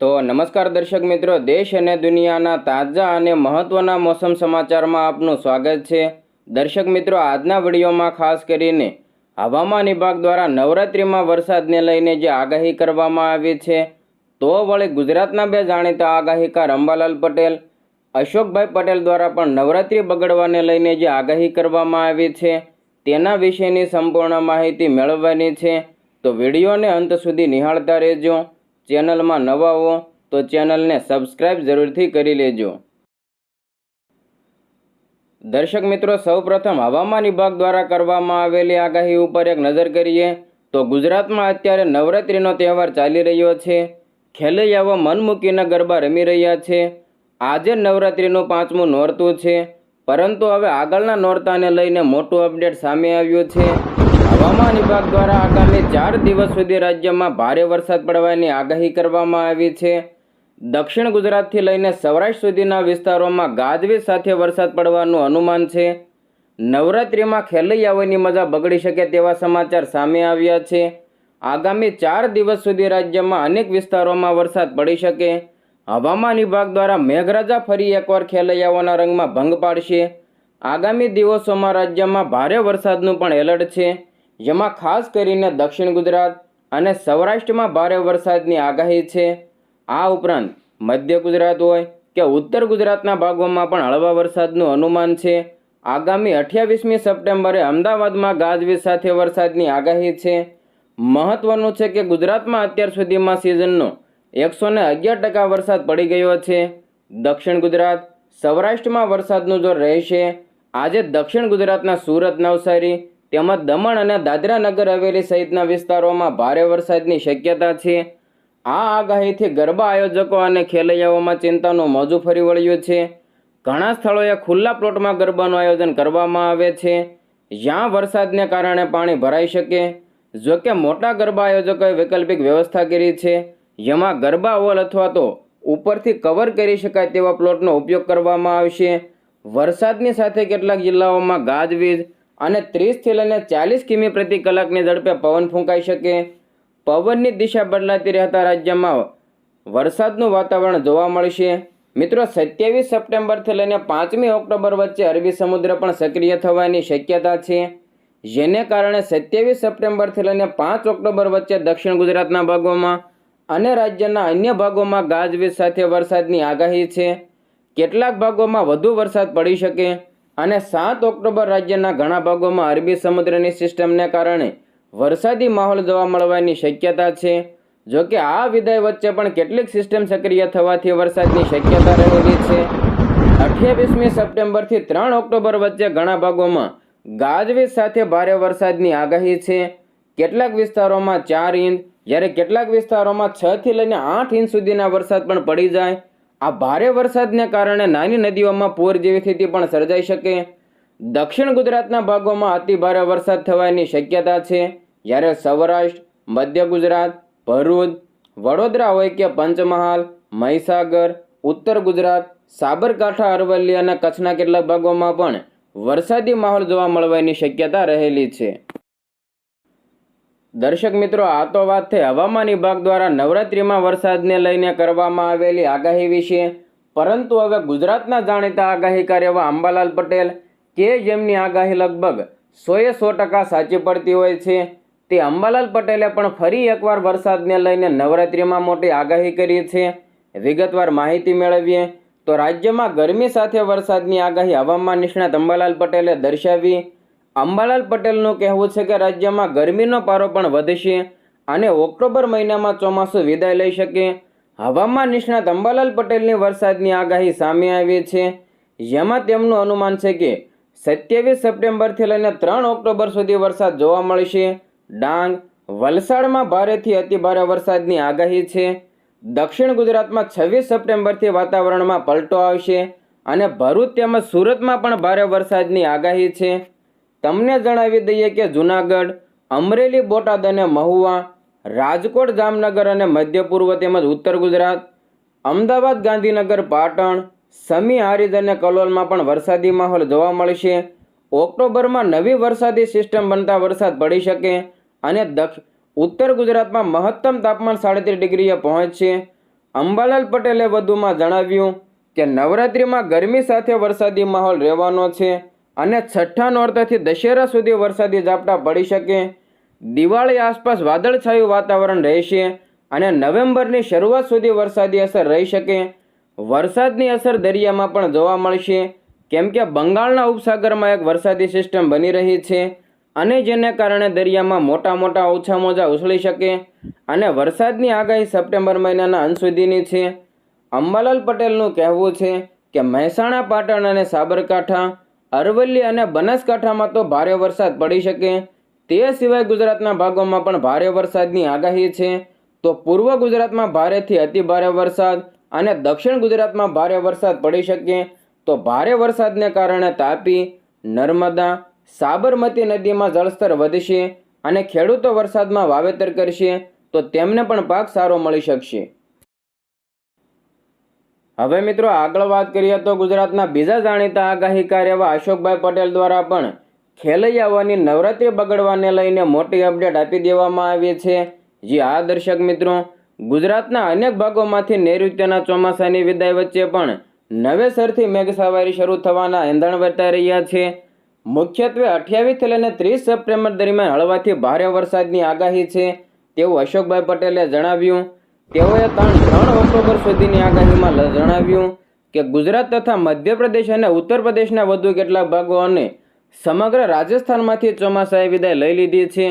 તો નમસ્કાર દર્શક મિત્રો, દેશ અને દુનિયાના તાજા અને મહત્વના મોસમ સમાચારમાં આપનું સ્વાગત છે. દર્શક મિત્રો, આજના વિડીયોમાં ખાસ કરીને હવામાન વિભાગ દ્વારા નવરાત્રિમાં વરસાદને લઈને જે આગાહી કરવામાં આવી છે, તો વળી ગુજરાતના બે જાણીતા આગાહીકાર, અંબાલાલ પટેલ, અશોકભાઈ પટેલ દ્વારા પણ નવરાત્રિ બગડવાને લઈને જે આગાહી કરવામાં આવી છે, તેના વિશેની સંપૂર્ણ માહિતી મેળવવાની છે. તો વિડીયોને અંત સુધી નિહાળતા રહેજો. ચેનલમાં નવા હો તો ચેનલને સબસ્ક્રાઈબ જરૂરથી કરી લેજો. દર્શક મિત્રો, સૌપ્રથમ હવામાન વિભાગ દ્વારા કરવામાં આવેલી આગાહી ઉપર એક નજર કરીએ તો ગુજરાતમાં અત્યારે નવરાત્રિનો તહેવાર ચાલી રહ્યો છે. ખેલૈયાઓ મન ગરબા રમી રહ્યા છે. આજે નવરાત્રિનું પાંચમું નોરતું છે. પરંતુ હવે આગળના નોરતાને લઈને મોટું અપડેટ સામે આવ્યું છે. હવામાન વિભાગ દ્વારા આગામી ચાર દિવસ સુધી રાજ્યમાં ભારે વરસાદ પડવાની આગાહી કરવામાં આવી છે. દક્ષિણ ગુજરાતથી લઈને સૌરાષ્ટ્ર સુધીના વિસ્તારોમાં ગાજવીજ સાથે વરસાદ પડવાનું અનુમાન છે. નવરાત્રિમાં ખેલૈયાઓની મજા બગડી શકે તેવા સમાચાર સામે આવ્યા છે. આગામી ચાર દિવસ સુધી રાજ્યમાં અનેક વિસ્તારોમાં વરસાદ પડી શકે. હવામાન વિભાગ દ્વારા મેઘરાજા ફરી એકવાર ખેલૈયાઓના રંગમાં ભંગ પાડશે. આગામી દિવસોમાં રાજ્યમાં ભારે વરસાદનું પણ એલર્ટ છે. જેમાં ખાસ કરીને દક્ષિણ ગુજરાત અને સૌરાષ્ટ્રમાં ભારે વરસાદની આગાહી છે. આ ઉપરાંત મધ્ય ગુજરાત હોય કે ઉત્તર ગુજરાતના ભાગોમાં પણ હળવા વરસાદનું અનુમાન છે. આગામી અઠ્યાવીસમી સપ્ટેમ્બરે અમદાવાદમાં ગાજવીજ સાથે વરસાદની આગાહી છે. મહત્વનું છે કે ગુજરાતમાં અત્યાર સુધીમાં સિઝનનો એકસો ને અગિયાર ટકા વરસાદ પડી ગયો છે. દક્ષિણ ગુજરાત, સૌરાષ્ટ્રમાં વરસાદનું જોર રહેશે. આજે દક્ષિણ ગુજરાતના સુરત નવસારી તેમજ દમણ અને દાદરા નગર હવેલી સહિતના વિસ્તારોમાં ભારે વરસાદની શક્યતા છે. આ આગાહીથી ગરબા આયોજકો અને ખેલૈયાઓમાં ચિંતાનું મોજું ફરી વળ્યું છે. ઘણા સ્થળોએ ખુલ્લા પ્લોટમાં ગરબાનું આયોજન કરવામાં આવે છે. જ્યાં વરસાદને કારણે પાણી ભરાઈ શકે. જો કે મોટા ગરબા આયોજકોએ વૈકલ્પિક વ્યવસ્થા કરી છે. જેમાં ગરબા હોલ અથવા તો ઉપરથી કવર કરી શકાય તેવા પ્લોટનો ઉપયોગ કરવામાં આવશે. વરસાદની સાથે કેટલાક જિલ્લાઓમાં ગાજવીજ અને ત્રીસથી લઈને ચાલીસ કિમી પ્રતિ કલાકની ઝડપે પવન ફૂંકાઈ શકે. પવનની દિશા બદલાતી રહેતા રાજ્યમાં વરસાદનું વાતાવરણ જોવા મળશે. મિત્રો, સત્યાવીસ સપ્ટેમ્બરથી લઈને પાંચમી ઓક્ટોબર વચ્ચે અરબી સમુદ્ર પણ સક્રિય થવાની શક્યતા છે. જેને કારણે સત્યાવીસ સપ્ટેમ્બરથી લઈને પાંચ ઓક્ટોબર વચ્ચે દક્ષિણ ગુજરાતના ભાગોમાં અને રાજ્યના અન્ય ભાગોમાં ગાજવીજ સાથે વરસાદની આગાહી છે. કેટલાક ભાગોમાં વધુ વરસાદ પડી શકે. અને સાત ઓક્ટોબર રાજ્યના ઘણા ભાગોમાં અરબી સમુદ્રની સિસ્ટમને કારણે વરસાદી માહોલ જોવા મળવાની શક્યતા છે. જોકે આ વિદાય વચ્ચે પણ કેટલીક સિસ્ટમ સક્રિય થવાથી વરસાદની શક્યતા રહેલી છે. અઠ્યાવીસમી સપ્ટેમ્બરથી ત્રણ ઓક્ટોબર વચ્ચે ઘણા ભાગોમાં ગાજવીજ સાથે ભારે વરસાદની આગાહી છે. કેટલાક વિસ્તારોમાં ચાર ઇંચ, જ્યારે કેટલાક વિસ્તારોમાં છથી લઈને આઠ ઇંચ સુધીના વરસાદ પણ પડી જાય. આ ભારે વરસાદને કારણે નાની નદીઓમાં પૂર જેવી સ્થિતિ પણ સર્જાઈ શકે. દક્ષિણ ગુજરાતના ભાગોમાં અતિ ભારે વરસાદ થવાની શક્યતા છે. જ્યારે સૌરાષ્ટ્ર, મધ્ય ગુજરાત, ભરૂચ, વડોદરા હોય કે પંચમહાલ, મહીસાગર, ઉત્તર ગુજરાત, સાબરકાંઠા, અરવલ્લી અને કચ્છના કેટલાક ભાગોમાં પણ વરસાદી માહોલ જોવા મળવાની શક્યતા રહેલી છે. દર્શક મિત્રો, આ તો વાત થઈ હવામાન વિભાગ દ્વારા નવરાત્રિમાં વરસાદને લઈને કરવામાં આવેલી આગાહી વિશે. પરંતુ હવે ગુજરાતના જાણીતા આગાહીકાર એવા અંબાલાલ પટેલ કે જેમની આગાહી લગભગ સોએ સો ટકા સાચી પડતી હોય છે, તે અંબાલાલ પટેલે પણ ફરી એકવાર વરસાદને લઈને નવરાત્રિમાં મોટી આગાહી કરી છે. વિગતવાર માહિતી મેળવીએ તો રાજ્યમાં ગરમી સાથે વરસાદની આગાહી હવામાન નિષ્ણાત અંબાલાલ પટેલે દર્શાવી અંબાલાલ પટેલનું કહેવું છે કે રાજ્યમાં ગરમીનો પારો પણ વધશે અને ઓક્ટોબર મહિનામાં ચોમાસું વિદાય લઈ શકે. હવામાન નિષ્ણાત અંબાલાલ પટેલની વરસાદની આગાહી સામે આવી છે. જેમાં તેમનું અનુમાન છે કે સત્યાવીસ સપ્ટેમ્બરથી લઈને ત્રણ ઓક્ટોબર સુધી વરસાદ જોવા મળશે. ડાંગ, વલસાડમાં ભારેથી અતિભારે વરસાદની આગાહી છે. દક્ષિણ ગુજરાતમાં છવ્વીસ સપ્ટેમ્બરથી વાતાવરણમાં પલટો આવશે અને ભરૂચ તેમજ સુરતમાં પણ ભારે વરસાદની આગાહી છે. તમને જણાવી દઈએ કે જૂનાગઢ, અમરેલી, બોટાદ અને મહુવા, રાજકોટ, જામનગર અને મધ્ય પૂર્વ તેમજ ઉત્તર ગુજરાત, અમદાવાદ, ગાંધીનગર, પાટણ, સમી, હારીજ અને કલોલમાં પણ વરસાદી માહોલ જોવા મળશે. ઓક્ટોબરમાં નવી વરસાદી સિસ્ટમ બનતા વરસાદ પડી શકે અને દક્ષ, ઉત્તર ગુજરાતમાં મહત્તમ તાપમાન સાડત્રીસ ડિગ્રીએ પહોંચશે. અંબાલાલ પટેલે વધુમાં જણાવ્યું કે નવરાત્રિમાં ગરમી સાથે વરસાદી માહોલ રહેવાનો છે. અને છઠ્ઠા નોરતાથી દશેરા સુધી વરસાદી ઝાપટા પડી શકે. દિવાળી આસપાસ વાદળછાયું વાતાવરણ રહેશે અને નવેમ્બરની શરૂઆત સુધી વરસાદી અસર રહી શકે. વરસાદની અસર દરિયામાં પણ જોવા મળશે. કેમ કે બંગાળના ઉપસાગરમાં એક વરસાદી સિસ્ટમ બની રહી છે અને જેને કારણે દરિયામાં મોટા મોટા ઓછા મોજા ઉછળી શકે અને વરસાદની આગાહી સપ્ટેમ્બર મહિનાના અંત સુધીની છે. અંબાલાલ પટેલનું કહેવું છે કે મહેસાણા, પાટણ અને સાબરકાંઠા અરવલ્લી અને બનાસકાંઠામાં તો ભારે વરસાદ પડી શકે. તે સિવાય ગુજરાતના ભાગોમાં પણ ભારે વરસાદની આગાહી છે. તો પૂર્વ ગુજરાતમાં ભારેથી અતિ ભારે વરસાદ અને દક્ષિણ ગુજરાતમાં ભારે વરસાદ પડી શકે. તો ભારે વરસાદને કારણે તાપી, નર્મદા, સાબરમતી નદીમાં જળસ્તર વધશે અને ખેડૂતો વરસાદમાં વાવેતર કરશે. તો તેમને પણ પાક સારો મળી શકશે. હવે મિત્રો આગળ વાત કરીએ તો ગુજરાતના બીજા જાણીતા આગાહીકાર એવા અશોકભાઈ પટેલ દ્વારા પણ ખેલૈયાઓની નવરાત્રિ બગડવાને લઈને મોટી અપડેટ આપી દેવામાં આવી છે. જે આ દર્શક મિત્રો, ગુજરાતના અનેક ભાગોમાંથી નૈઋત્યના ચોમાસાની વિદાય વચ્ચે પણ નવેસરથી મેઘસવારી શરૂ થવાના એંધણ વર્તાઈ રહ્યા છે. મુખ્યત્વે અઠ્યાવીસથી લઈને ત્રીસ સપ્ટેમ્બર દરમિયાન હળવાથી ભારે વરસાદની આગાહી છે તેવું અશોકભાઈ પટેલે જણાવ્યું. તેઓએ ત્રણ ત્રણ ઓક્ટોબર સુધીની આગાહીમાં જણાવ્યું કે ગુજરાત તથા મધ્યપ્રદેશ અને ઉત્તર પ્રદેશના વધુ કેટલાક ભાગો અને સમગ્ર રાજસ્થાનમાંથી ચોમાસાએ વિદાય લઈ લીધી છે.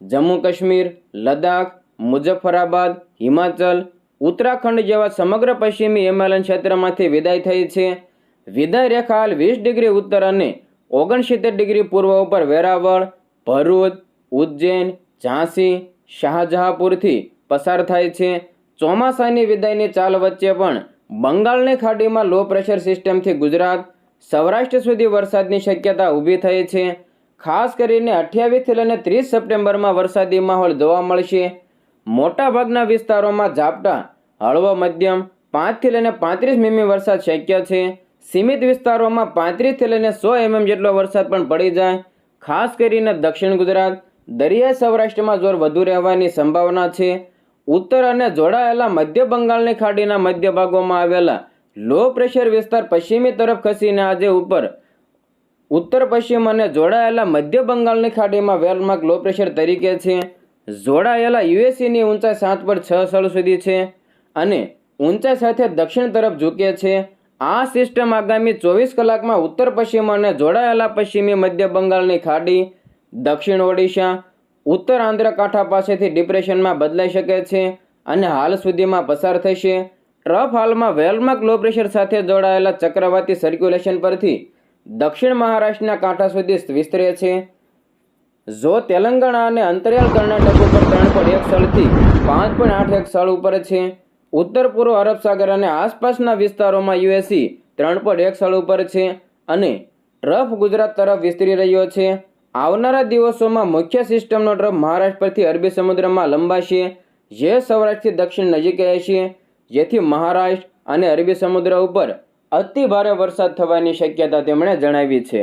જમ્મુ કાશ્મીર, લદ્દાખ, મુઝફ્ફરાબાદ, હિમાચલ, ઉત્તરાખંડ જેવા સમગ્ર પશ્ચિમી હિમાલયન ક્ષેત્રમાંથી વિદાય થઈ છે. વિદાય રેખા હાલ વીસ ડિગ્રી ઉત્તર અને ઓગણસિત્તેર ડિગ્રી પૂર્વ ઉપર વેરાવળ, ભરૂચ, ઉજ્જૈન, ઝાંસી, શાહજહાંપુરથી પસાર થાય છે. ચોમાસાની વિદાયની ચાલ વચ્ચે પણ બંગાળની ખાડીમાં લો પ્રેશર સિસ્ટમથી ગુજરાત સૌરાષ્ટ્ર સુધી વરસાદની શક્યતા ઊભી થઈ છે. ખાસ કરીને અઠ્યાવીસથી લઈને ત્રીસ સપ્ટેમ્બરમાં વરસાદી માહોલ જોવા મળશે. મોટાભાગના વિસ્તારોમાં ઝાપટા, હળવો મધ્યમ, પાંચથી લઈને પાંત્રીસ મીમી વરસાદ શક્ય છે. સીમિત વિસ્તારોમાં પાંત્રીસથી લઈને સો એમએમ જેટલો વરસાદ પણ પડી જાય. ખાસ કરીને દક્ષિણ ગુજરાત, દરિયાઈ સૌરાષ્ટ્રમાં જોર વધુ રહેવાની સંભાવના છે. ઉત્તર અને જોડાયેલા મધ્ય બંગાળની ખાડીના મધ્ય ભાગોમાં આવેલા લો પ્રેશર વિસ્તાર પશ્ચિમી તરફ ખસીને આજે ઉપર. ઉત્તર, પશ્ચિમ અને જોડાયેલા મધ્ય બંગાળની ખાડીમાં વેલમાર્ક લો પ્રેશર તરીકે છે. જોડાયેલા યુએસસીની ઊંચાઈ સાત પર છ સ્થળ સુધી છે અને ઊંચાઈ સાથે દક્ષિણ તરફ ઝૂકે છે. આ સિસ્ટમ આગામી ચોવીસ કલાકમાં ઉત્તર, પશ્ચિમ અને જોડાયેલા પશ્ચિમી મધ્ય બંગાળની ખાડી, દક્ષિણ ઓડિશા ઉત્તર આંધ્ર કાંઠા પાસેથી ડિપ્રેશનમાં બદલાઈ શકે છે અને હાલ સુધીમાં પસાર થશે. ટ્રફ હાલમાં વેલમાર્ક લો પ્રેશર સાથે જોડાયેલા ચક્રવાતી સર્ક્યુલેશન પરથી દક્ષિણ મહારાષ્ટ્રના કાંઠા સુધી વિસ્તરે છે. જો તેલંગાણા અને અંતરિયાળ કર્ણાટક ઉપર ત્રણ પોઈન્ટ એક સ્થળથી પાંચ પોઈન્ટ આઠ એક સ્થળ ઉપર છે. ઉત્તર પૂર્વ અરબ સાગર અને આસપાસના વિસ્તારોમાં યુએસી ત્રણ પોઈન્ટ એક સ્થળ ઉપર છે અને ટ્રફ ગુજરાત તરફ વિસ્તરી રહ્યો છે. આવનારા દિવસોમાં મુખ્ય સિસ્ટમનો ટ્રફ મહારાષ્ટ્ર પરથી અરબી સમુદ્રમાં લંબાશે જે સૌરાષ્ટ્રથી દક્ષિણ નજીક રહેશે જેથી મહારાષ્ટ્ર અને અરબી સમુદ્ર ઉપર અતિ ભારે વરસાદ થવાની શક્યતા તેમણે જણાવી છે.